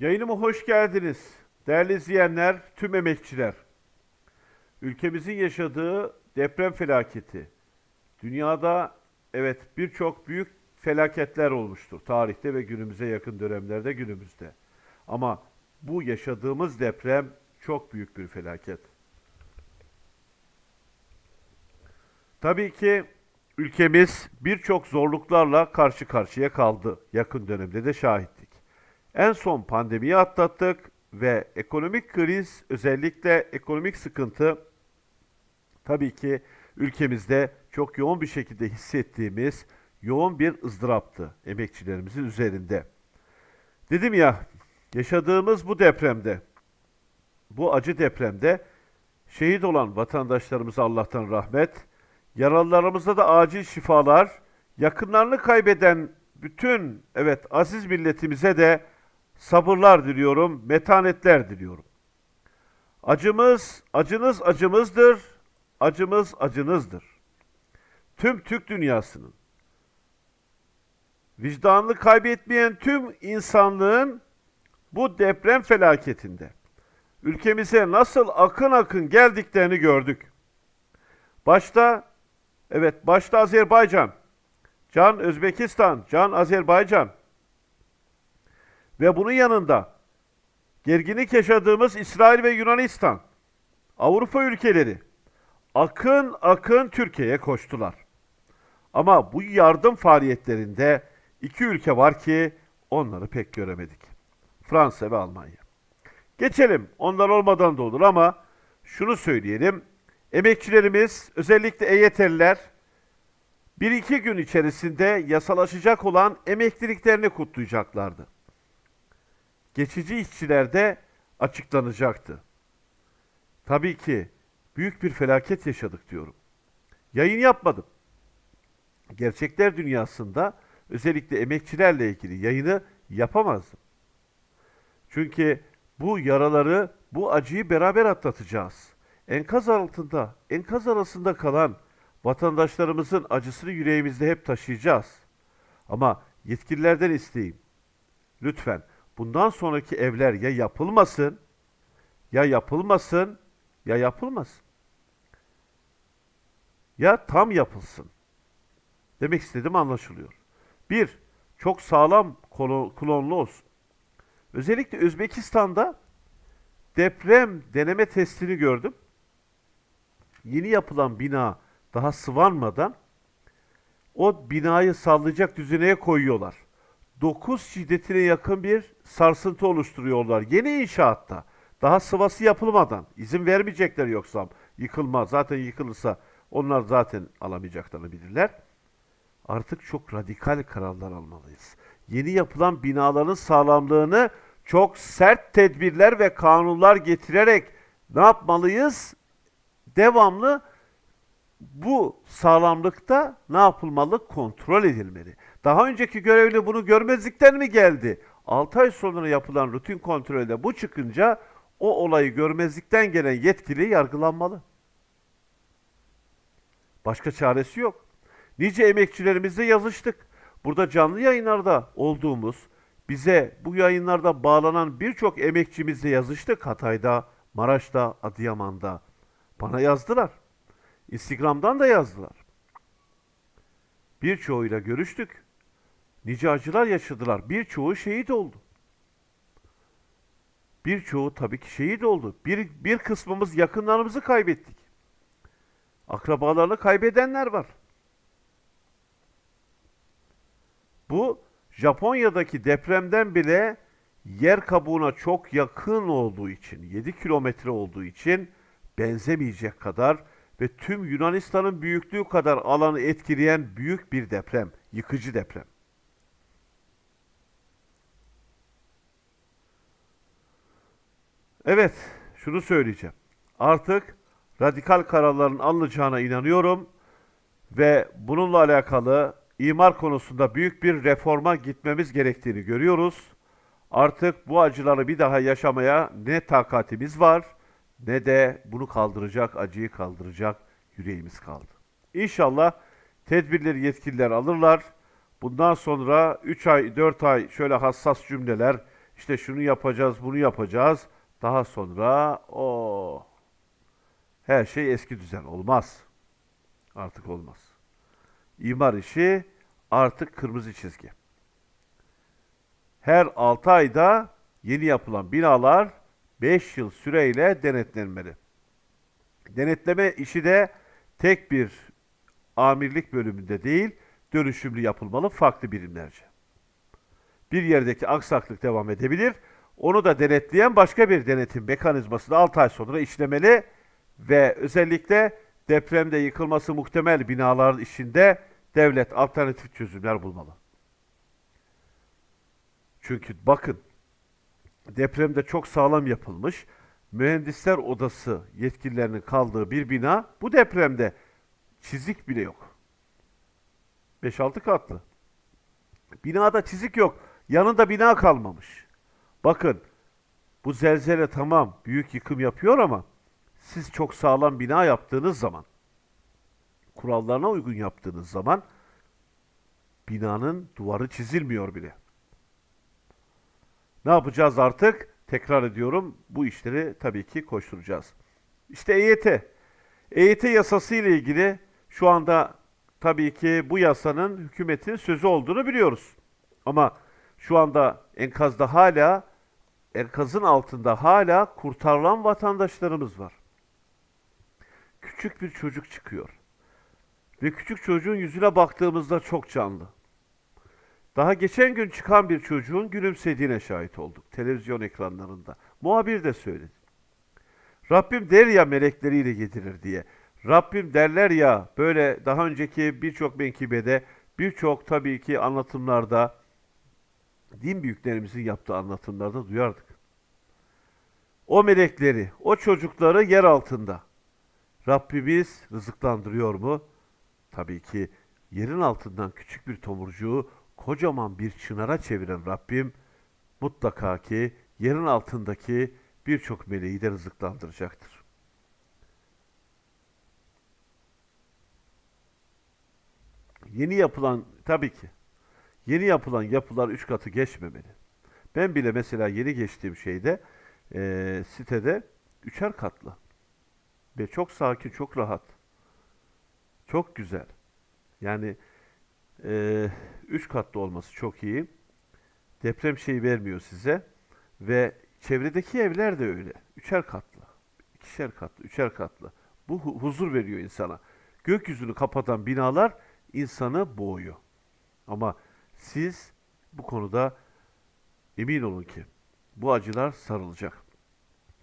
Yayınıma hoş geldiniz. Değerli izleyenler, tüm emekçiler. Ülkemizin yaşadığı deprem felaketi. Dünyada evet birçok büyük felaketler olmuştur tarihte ve günümüze yakın dönemlerde günümüzde. Ama bu yaşadığımız deprem çok büyük bir felaket. Tabii ki ülkemiz birçok zorluklarla karşı karşıya kaldı. Yakın dönemde de şahittik. En son pandemiyi atlattık ve ekonomik kriz, özellikle ekonomik sıkıntı tabii ki ülkemizde çok yoğun bir şekilde hissettiğimiz yoğun bir ızdıraptı emekçilerimizin üzerinde. Dedim ya, yaşadığımız bu depremde, bu acı depremde şehit olan vatandaşlarımıza Allah'tan rahmet, yaralılarımıza da acil şifalar, yakınlarını kaybeden bütün evet aziz milletimize de sabırlar diliyorum, metanetler diliyorum. Acımız, acınız acımızdır, acımız acınızdır. Tüm Türk dünyasının, vicdanını kaybetmeyen tüm insanlığın bu deprem felaketinde ülkemize nasıl akın akın geldiklerini gördük. Başta, evet başta Azerbaycan, Can Özbekistan, Can Azerbaycan ve bunun yanında gerginlik yaşadığımız İsrail ve Yunanistan, Avrupa ülkeleri akın akın Türkiye'ye koştular. Ama bu yardım faaliyetlerinde iki ülke var ki onları pek göremedik. Fransa ve Almanya. Geçelim. Onlar olmadan da olur ama şunu söyleyelim. Emekçilerimiz, özellikle EYT'liler bir iki gün içerisinde yasalaşacak olan emekliliklerini kutlayacaklardı. Geçici işçiler de açıklanacaktı. Tabii ki büyük bir felaket yaşadık diyorum. Yayın yapmadım. Gerçekler dünyasında özellikle emekçilerle ilgili yayını yapamazdım. Çünkü bu yaraları, bu acıyı beraber atlatacağız. Enkaz altında, enkaz arasında kalan vatandaşlarımızın acısını yüreğimizde hep taşıyacağız. Ama yetkililerden isteyeyim. Lütfen bundan sonraki evler ya yapılmasın, ya yapılmasın, ya yapılmasın. Ya tam yapılsın. Demek istediğim anlaşılıyor. Bir, çok sağlam klonlu olsun. Özellikle Özbekistan'da deprem deneme testini gördüm. Yeni yapılan bina daha sıvanmadan o binayı sallayacak düzeneye koyuyorlar. 9 şiddetine yakın bir sarsıntı oluşturuyorlar. Yeni inşaatta. Daha sıvası yapılmadan. izin vermeyecekler yoksa yıkılma. Zaten yıkılırsa onlar zaten alamayacaklarını bilirler. Artık çok radikal kararlar almalıyız. Yeni yapılan binaların sağlamlığını çok sert tedbirler ve kanunlar getirerek ne yapmalıyız? Devamlı bu sağlamlıkta ne yapılmalı? Kontrol edilmeli. Daha önceki görevli bunu görmezlikten mi geldi? 6 ay sonra yapılan rutin kontrolde bu çıkınca o olayı görmezlikten gelen yetkili yargılanmalı. Başka çaresi yok. Nice emekçilerimizle yazıştık. Burada canlı yayınlarda olduğumuz, bize bu yayınlarda bağlanan birçok emekçimizle yazıştık. Hatay'da, Maraş'ta, Adıyaman'da. Bana yazdılar. Instagram'dan da yazdılar. Birçoğuyla görüştük. Nice acılar yaşadılar. Birçoğu şehit oldu. Birçoğu tabii ki şehit oldu. Bir, bir kısmımız yakınlarımızı kaybettik. Akrabalarını kaybedenler var. Bu Japonya'daki depremden bile yer kabuğuna çok yakın olduğu için, 7 kilometre olduğu için benzemeyecek kadar ve tüm Yunanistan'ın büyüklüğü kadar alanı etkileyen büyük bir deprem, yıkıcı deprem. Evet, şunu söyleyeceğim. Artık radikal kararların alınacağına inanıyorum ve bununla alakalı imar konusunda büyük bir reforma gitmemiz gerektiğini görüyoruz. Artık bu acıları bir daha yaşamaya ne takatimiz var ne de bunu kaldıracak, acıyı kaldıracak yüreğimiz kaldı. İnşallah tedbirleri yetkililer alırlar. Bundan sonra 3 ay, 4 ay şöyle hassas cümleler, İşte şunu yapacağız, bunu yapacağız. Daha sonra o her şey eski düzen olmaz. Artık olmaz. İmar işi artık kırmızı çizgi. Her 6 ayda yeni yapılan binalar 5 yıl süreyle denetlenmeli. Denetleme işi de tek bir amirlik bölümünde değil, dönüşümlü yapılmalı farklı birimlerce. Bir yerdeki aksaklık devam edebilir. Onu da denetleyen başka bir denetim mekanizması da 6 ay sonra işlemeli ve özellikle depremde yıkılması muhtemel binaların işinde devlet alternatif çözümler bulmalı. Çünkü bakın depremde çok sağlam yapılmış mühendisler odası yetkililerinin kaldığı bir bina bu depremde çizik bile yok. 5-6 katlı. Binada çizik yok. Yanında bina kalmamış. Bakın bu zelzele tamam büyük yıkım yapıyor ama siz çok sağlam bina yaptığınız zaman kurallarına uygun yaptığınız zaman binanın duvarı çizilmiyor bile. Ne yapacağız artık? Tekrar ediyorum bu işleri tabii ki koşturacağız. İşte EYT. EYT yasası ile ilgili şu anda tabii ki bu yasanın hükümetin sözü olduğunu biliyoruz. Ama şu anda enkazda hala enkazın altında hala kurtarılan vatandaşlarımız var. Küçük bir çocuk çıkıyor. Ve küçük çocuğun yüzüne baktığımızda çok canlı. Daha geçen gün çıkan bir çocuğun gülümsediğine şahit olduk televizyon ekranlarında. Muhabir de söyledi. Rabbim der ya melekleriyle getirir diye. Rabbim derler ya böyle daha önceki birçok menkibede, birçok tabii ki anlatımlarda, din büyüklerimizin yaptığı anlatımlarda duyardık. O melekleri, o çocukları yer altında Rabbimiz rızıklandırıyor mu? Tabii ki yerin altından küçük bir tomurcuğu kocaman bir çınara çeviren Rabbim mutlaka ki yerin altındaki birçok meleği de rızıklandıracaktır. Yeni yapılan tabii ki yeni yapılan yapılar üç katı geçmemeli. Ben bile mesela yeni geçtiğim şeyde eee, sitede üçer katlı ve çok sakin, çok rahat, çok güzel. Yani eee, üç katlı olması çok iyi. Deprem şeyi vermiyor size ve çevredeki evler de öyle. Üçer katlı, ikişer katlı, üçer katlı. Bu hu- huzur veriyor insana. Gökyüzünü kapatan binalar insanı boğuyor. Ama siz bu konuda emin olun ki bu acılar sarılacak.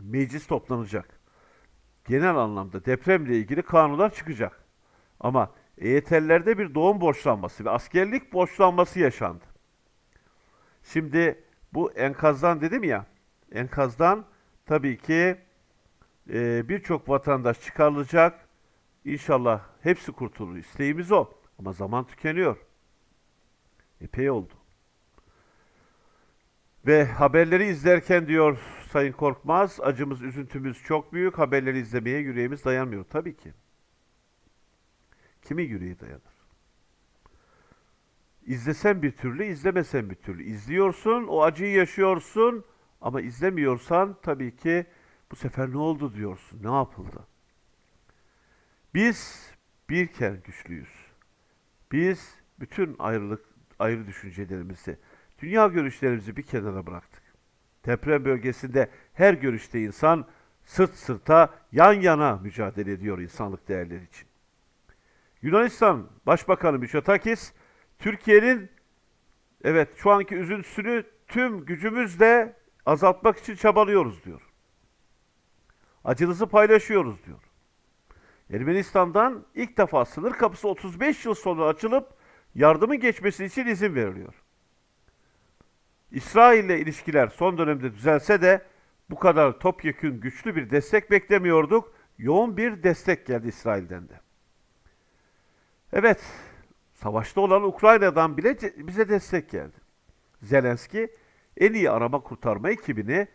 Meclis toplanacak. Genel anlamda depremle ilgili kanunlar çıkacak. Ama EYT'lilerde bir doğum borçlanması ve askerlik borçlanması yaşandı. Şimdi bu enkazdan dedim ya, enkazdan tabii ki e, birçok vatandaş çıkarılacak. İnşallah hepsi kurtulur. İsteğimiz o. Ama zaman tükeniyor. Epey oldu. Ve haberleri izlerken diyor Sayın Korkmaz, acımız, üzüntümüz çok büyük. Haberleri izlemeye yüreğimiz dayanmıyor. Tabii ki. Kimin yüreği dayanır? İzlesen bir türlü, izlemesen bir türlü. İzliyorsun, o acıyı yaşıyorsun ama izlemiyorsan tabii ki bu sefer ne oldu diyorsun, ne yapıldı? Biz birken güçlüyüz. Biz bütün ayrılık, ayrı düşüncelerimizi, dünya görüşlerimizi bir kenara bıraktık. Deprem bölgesinde her görüşte insan sırt sırta, yan yana mücadele ediyor insanlık değerleri için. Yunanistan Başbakanı Mitsotakis, Türkiye'nin evet şu anki üzüntüsünü tüm gücümüzle azaltmak için çabalıyoruz diyor. Acınızı paylaşıyoruz diyor. Ermenistan'dan ilk defa sınır kapısı 35 yıl sonra açılıp yardımın geçmesi için izin veriliyor. İsrail ile ilişkiler son dönemde düzelse de bu kadar topyekün güçlü bir destek beklemiyorduk. Yoğun bir destek geldi İsrail'den de. Evet, savaşta olan Ukrayna'dan bile bize destek geldi. Zelenski en iyi arama kurtarma ekibini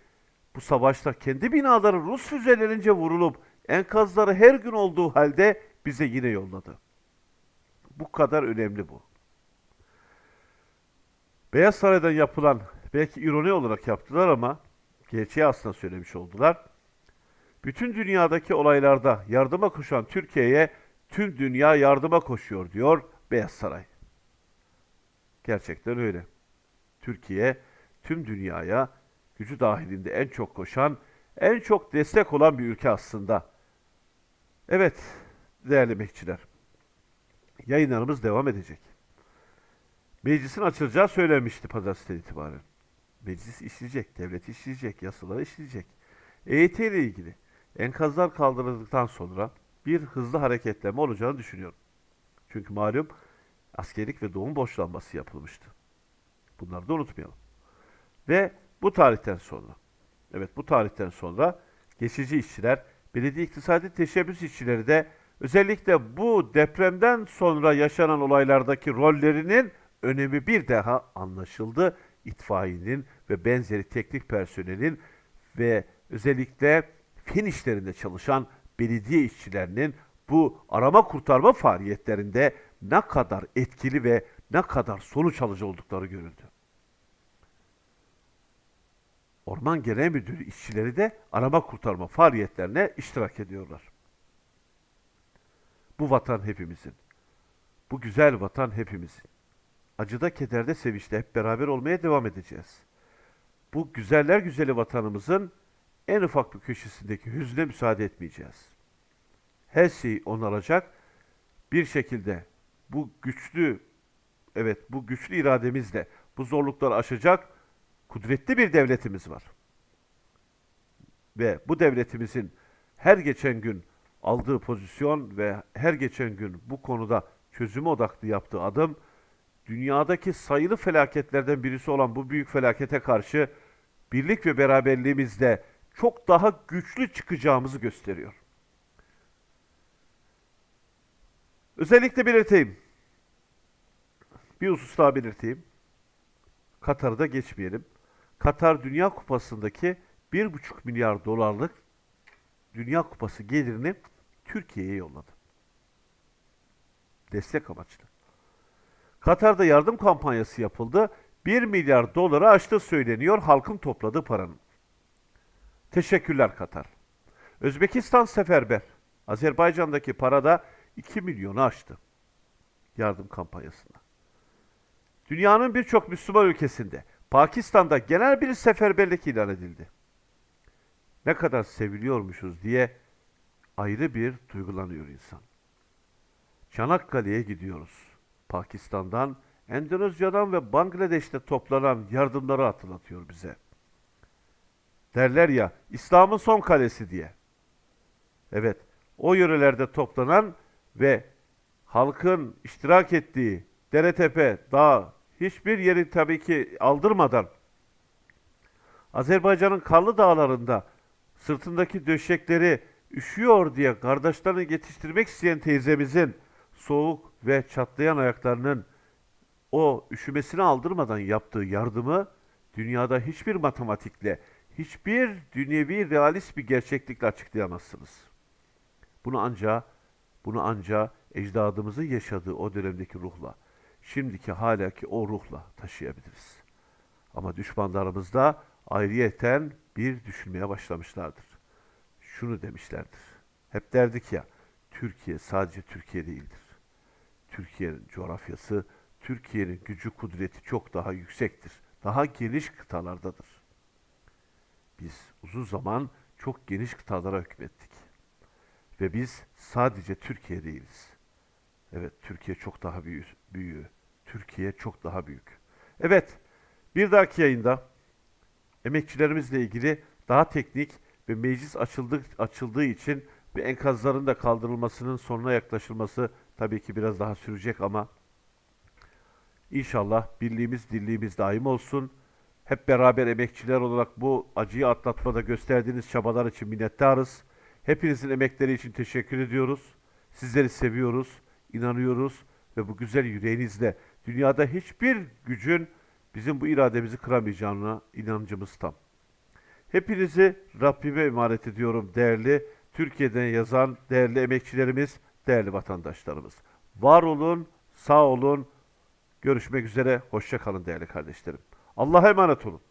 bu savaşta kendi binaları Rus füzelerince vurulup enkazları her gün olduğu halde bize yine yolladı. Bu kadar önemli bu. Beyaz Saray'dan yapılan Belki ironi olarak yaptılar ama gerçeği aslında söylemiş oldular. Bütün dünyadaki olaylarda yardıma koşan Türkiye'ye tüm dünya yardıma koşuyor diyor Beyaz Saray. Gerçekten öyle. Türkiye tüm dünyaya gücü dahilinde en çok koşan, en çok destek olan bir ülke aslında. Evet, değerli emekçiler. Yayınlarımız devam edecek. Meclisin açılacağı söylenmişti pazartesi itibaren. Meclis işleyecek, devlet işleyecek, yasaları işleyecek. EYT ile ilgili enkazlar kaldırıldıktan sonra bir hızlı hareketleme olacağını düşünüyorum. Çünkü malum askerlik ve doğum borçlanması yapılmıştı. Bunları da unutmayalım. Ve bu tarihten sonra, evet bu tarihten sonra geçici işçiler, belediye iktisadi teşebbüs işçileri de özellikle bu depremden sonra yaşanan olaylardaki rollerinin önemi bir daha anlaşıldı. İtfaiyenin ve benzeri teknik personelin ve özellikle fen işlerinde çalışan belediye işçilerinin bu arama kurtarma faaliyetlerinde ne kadar etkili ve ne kadar sonuç alıcı oldukları görüldü. Orman Genel Müdürü işçileri de arama kurtarma faaliyetlerine iştirak ediyorlar. Bu vatan hepimizin. Bu güzel vatan hepimizin. Acıda, kederde, sevinçte hep beraber olmaya devam edeceğiz. Bu güzeller güzeli vatanımızın en ufak bir köşesindeki hüzne müsaade etmeyeceğiz. Her şeyi onaracak bir şekilde bu güçlü evet bu güçlü irademizle bu zorlukları aşacak kudretli bir devletimiz var. Ve bu devletimizin her geçen gün aldığı pozisyon ve her geçen gün bu konuda çözüme odaklı yaptığı adım dünyadaki sayılı felaketlerden birisi olan bu büyük felakete karşı birlik ve beraberliğimizle çok daha güçlü çıkacağımızı gösteriyor. Özellikle belirteyim. Bir husus daha belirteyim. Katar'da geçmeyelim. Katar Dünya Kupası'ndaki 1,5 milyar dolarlık Dünya Kupası gelirini Türkiye'ye yolladı. Destek amaçlı. Katar'da yardım kampanyası yapıldı. 1 milyar doları aştı söyleniyor halkın topladığı paranın. Teşekkürler Katar. Özbekistan seferber. Azerbaycan'daki parada 2 milyonu aştı. Yardım kampanyasında. Dünyanın birçok Müslüman ülkesinde, Pakistan'da genel bir seferberlik ilan edildi. Ne kadar seviliyormuşuz diye ayrı bir duygulanıyor insan. Çanakkale'ye gidiyoruz. Pakistan'dan, Endonezya'dan ve Bangladeş'te toplanan yardımları hatırlatıyor bize. Derler ya, İslam'ın son kalesi diye. Evet, o yörelerde toplanan ve halkın iştirak ettiği dere tepe, dağ, hiçbir yeri tabii ki aldırmadan Azerbaycan'ın karlı dağlarında sırtındaki döşekleri üşüyor diye kardeşlerini yetiştirmek isteyen teyzemizin soğuk ve çatlayan ayaklarının o üşümesini aldırmadan yaptığı yardımı dünyada hiçbir matematikle, hiçbir dünyevi realist bir gerçeklikle açıklayamazsınız. Bunu ancak bunu ancak ecdadımızın yaşadığı o dönemdeki ruhla, şimdiki halaki o ruhla taşıyabiliriz. Ama düşmanlarımız da ayrıyeten bir düşünmeye başlamışlardır. Şunu demişlerdir. Hep derdik ya, Türkiye sadece Türkiye değildir. Türkiye'nin coğrafyası, Türkiye'nin gücü, kudreti çok daha yüksektir. Daha geniş kıtalardadır. Biz uzun zaman çok geniş kıtalara hükmettik. Ve biz sadece Türkiye değiliz. Evet, Türkiye çok daha büyü, büyüğü. Türkiye çok daha büyük. Evet, bir dahaki yayında emekçilerimizle ilgili daha teknik ve meclis açıldık, açıldığı için ve enkazların da kaldırılmasının sonuna yaklaşılması tabii ki biraz daha sürecek ama inşallah birliğimiz, dirliğimiz daim olsun. Hep beraber emekçiler olarak bu acıyı atlatmada gösterdiğiniz çabalar için minnettarız. Hepinizin emekleri için teşekkür ediyoruz. Sizleri seviyoruz, inanıyoruz ve bu güzel yüreğinizle dünyada hiçbir gücün bizim bu irademizi kıramayacağına inancımız tam. Hepinizi Rabbime emanet ediyorum değerli Türkiye'den yazan değerli emekçilerimiz, değerli vatandaşlarımız. Var olun, sağ olun. Görüşmek üzere, hoşça kalın değerli kardeşlerim. Allah'a emanet olun.